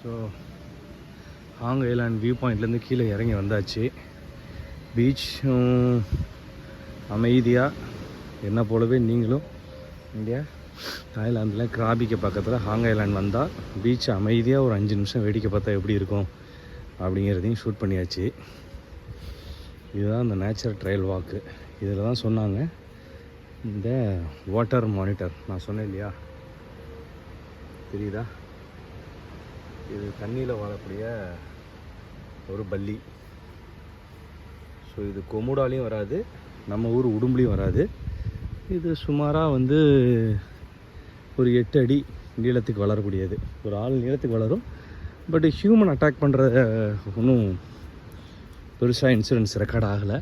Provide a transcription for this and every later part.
So ஹாங் island view பாயிண்ட்லேருந்து கீழே இறங்கி வந்தாச்சு. பீச்சும் அமைதியாக என்ன போலவே நீங்களும் இந்தியா தாய்லாந்தில் கிராபிக்கு பக்கத்தில் ஹாங் ஐலாண்ட் வந்தால் பீச் அமைதியாக ஒரு அஞ்சு நிமிஷம் வேடிக்கை பார்த்தா எப்படி இருக்கும் அப்படிங்கிறதையும் ஷூட் பண்ணியாச்சு. இதுதான் இந்த நேச்சர் ட்ரையல் வாக்கு இதில் தான் சொன்னாங்க. இந்த வாட்டர் மானிட்டர் நான் சொன்னேன் இல்லையா? தெரியுதா? இது தண்ணியில் வாழக்கூடிய ஒரு பல்லி. ஸோ இது கொமுடாலையும் வராது நம்ம ஊர் உடும்புலையும் வராது. இது சுமாராக வந்து ஒரு எட்டு அடி நீளத்துக்கு வளரக்கூடியது. ஒரு ஆள் நீளத்துக்கு வளரும். பட் ஹியூமன் அட்டாக் பண்ணுற ஒன்றும் பெருசாக இன்சூரன்ஸ் ரெக்கார்ட் ஆகலை.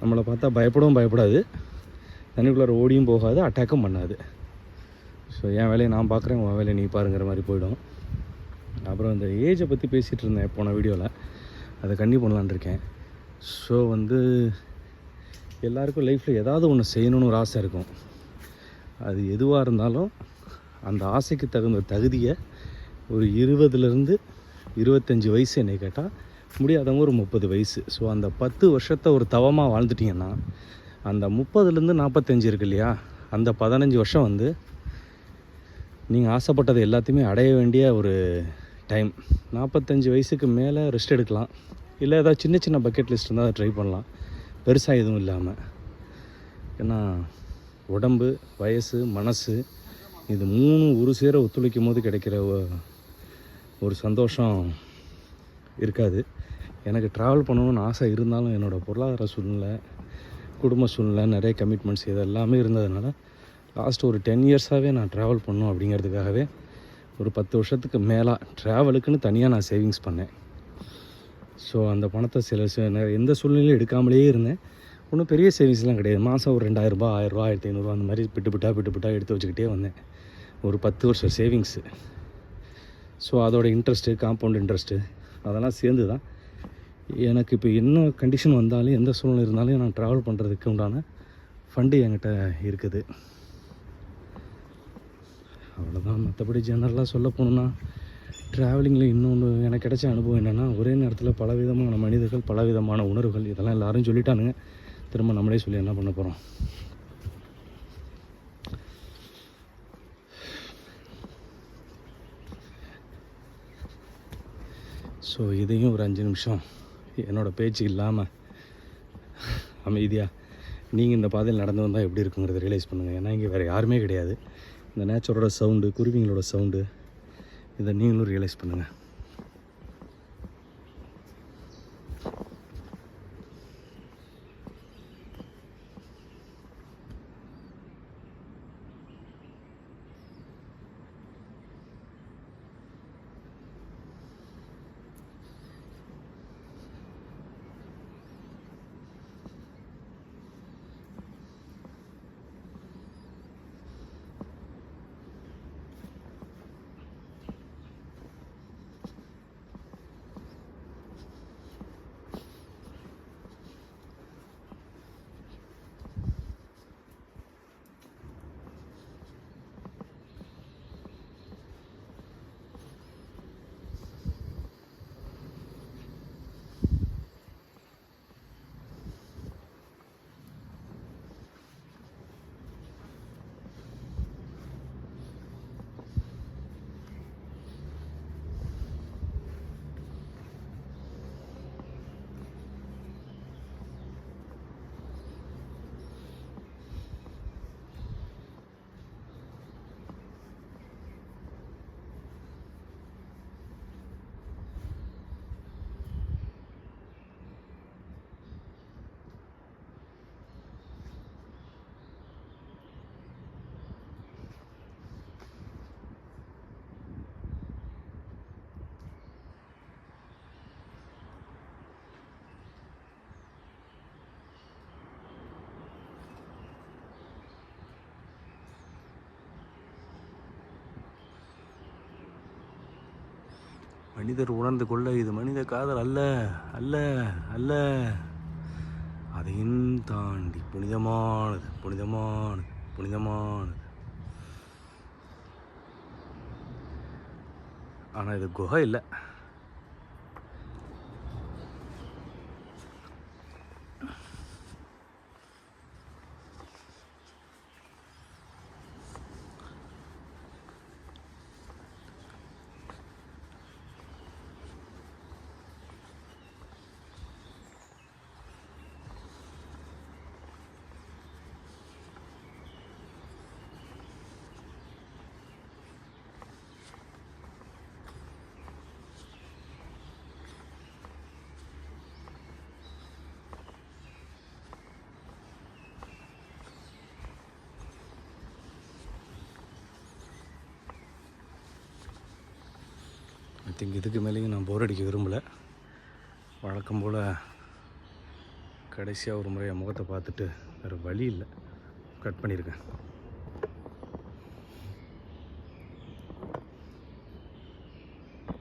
நம்மளை பார்த்தா பயப்படவும் பயப்படாது. தண்ணிக்குள்ளார ஓடியும் போகாது அட்டாக்கும் பண்ணாது. ஸோ என் வேலையை நான் பார்க்குறேன் உன் வேலையை நீ பாருங்கிற மாதிரி போயிடும். அப்புறம் இந்த ஏஜை பற்றி பேசிகிட்டு இருந்தேன் போன வீடியோவில் அதை கண்டி பண்ணலான்னு இருக்கேன். ஸோ வந்து எல்லாருக்கும் லைஃப்பில் ஏதாவது ஒன்று செய்யணும்னு ஒரு ஆசை இருக்கும். அது எதுவாக இருந்தாலும் அந்த ஆசைக்கு தகுந்த தகுதியை ஒரு இருபதுலேருந்து இருபத்தஞ்சி வயசு என்னை கேட்டால் முடியாதவங்க ஒரு முப்பது வயசு. ஸோ அந்த பத்து வருஷத்தை ஒரு தவமாக வாழ்ந்துட்டிங்கன்னா அந்த முப்பதுலேருந்து நாற்பத்தஞ்சு இருக்கு இல்லையா? அந்த பதினஞ்சு வருஷம் வந்து நீங்கள் ஆசைப்பட்டது எல்லாத்தையுமே அடைய வேண்டிய ஒரு டைம் நாற்பத்தஞ்சு வயசுக்கு மேலே ரெஸ்ட் எடுக்கலாம். இல்லை ஏதாவது சின்ன சின்ன பக்கெட் லிஸ்ட் இருந்தால் அதை ட்ரை பண்ணலாம். பெருசாக எதுவும் இல்லாமல் ஏன்னா உடம்பு வயசு மனசு இது மூணு ஒரு சேர ஒத்துழைக்கும் போது கிடைக்கிற ஒரு சந்தோஷம் இருக்காது. எனக்கு ட்ராவல் பண்ணணும்னு ஆசை இருந்தாலும் என்னோடய பொருளாதார சூழ்நிலை குடும்ப சூழ்நிலை நிறைய கமிட்மெண்ட்ஸ் இது எல்லாமே இருந்ததுனால லாஸ்ட் ஒரு டென் இயர்ஸாகவே நான் ட்ராவல் பண்ணும் அப்படிங்கிறதுக்காகவே ஒரு பத்து வருஷத்துக்கு மேலே ட்ராவலுக்குன்னு தனியாக நான் சேவிங்ஸ் பண்ணேன். ஸோ அந்த பணத்தை சில எந்த சூழ்நிலையும் எடுக்காமலேயே இருந்தேன். ஒன்றும் பெரிய சேவிங்ஸ்லாம் கிடையாது. மாதம் ஒரு ரெண்டாயிரரூபா ஆயிரரூபா ஆயிரத்தி ஐநூறுரூவா அந்த மாதிரி பிட்டு பிட்டா பிட்டு பிட்டா எடுத்து வச்சுக்கிட்டே வந்தேன். ஒரு பத்து வருஷம் சேவிங்ஸு ஸோ அதோட இன்ட்ரெஸ்ட்டு காம்பவுண்ட் இன்ட்ரெஸ்ட்டு அதெல்லாம் சேர்ந்து தான் எனக்கு இப்போ என்ன கண்டிஷன் வந்தாலும் எந்த சூழ்நிலை இருந்தாலும் நான் ட்ராவல் பண்ணுறதுக்கு உண்டான ஃபண்டு என்கிட்ட இருக்குது. அவ்வளோதான் மற்றபடி ஜெனரலாக சொல்ல போகணுன்னா ட்ராவலிங்கில் இன்னொன்று எனக்கு கிடைச்ச அனுபவம் என்னென்னா ஒரே நேரத்தில் பலவிதமான மனிதர்கள் பலவிதமான உணர்வுகள் இதெல்லாம் எல்லாரும் சொல்லிட்டானுங்க. திரும்ப நம்மளே சொல்லி என்ன பண்ண போகிறோம் ஸோ இதையும் ஒரு அஞ்சு நிமிஷம். என்னோடய பேச்சு இல்லாமல் அமைதியாக நீங்கள் இந்த பாதையில் நடந்து வந்தால் எப்படி இருக்குங்கிறத ரியலைஸ் பண்ணுங்கள் ஏன்னா இங்கே வேறு யாருமே கிடையாது. இந்த நேச்சரோட சவுண்டு குருவிங்களோட சவுண்டு இதை நீங்களும் ரியலைஸ் பண்ணுங்கள் மனிதர் உணர்ந்து கொள்ள இது மனித காதல் அல்ல அல்ல அல்ல. அதையும் தாண்டி புனிதமானது புனிதமானது புனிதமானது. ஆனால் இது குகை இல்லை. திங்க் இதுக்கு மேலேயும் நான் போர் அடிக்க விரும்பலை. வழக்கம் போல் கடைசியாக ஒரு முறை முகத்தை பார்த்துட்டு வேறு வழி இல்லை. கட் பண்ணியிருக்கேன்